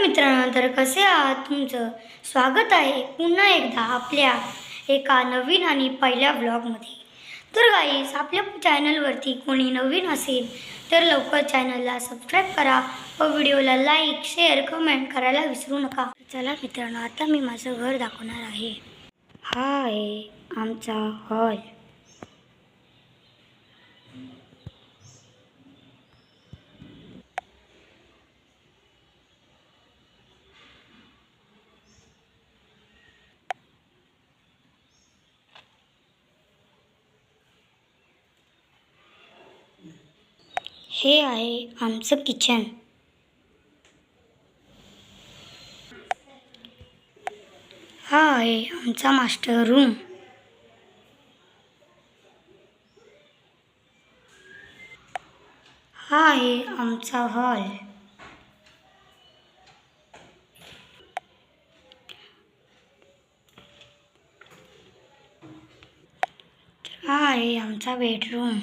मित्रांनो तर कसे आहात तुमचं? स्वागत आहे पुन्हा एकदा आपल्या एका नवीन आणि पहिल्या ब्लॉगमध्ये तर गाईस आपल्या चॅनलवरती कोणी नवीन असेल तर लवकर चॅनलला सबस्क्राईब करा व व्हिडिओला लाईक शेअर कमेंट करायला विसरू नका. चला मित्रांनो आता मी माझं घर दाखवणार आहे. हा आहे आमचा हॉल हे आहे आमचं किचन. हा आहे आमचा मास्टर रूम. हा आहे आमचा हॉल. हा आहे आमचा बेडरूम.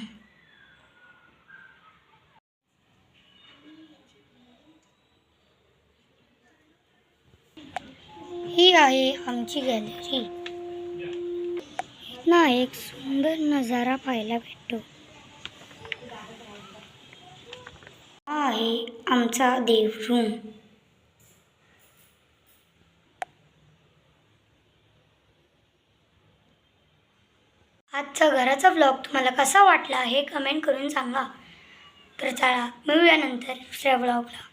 ही आहे आमची गॅलरी. ना एक सुंदर नजारा पाहायला भेटतो. हा आहे आमचा देवरूम आजचा घराचा ब्लॉग तुम्हाला कसा वाटला हे कमेंट करून सांगा. तर चला मिळूया नंतर दुसऱ्या ब्लॉगला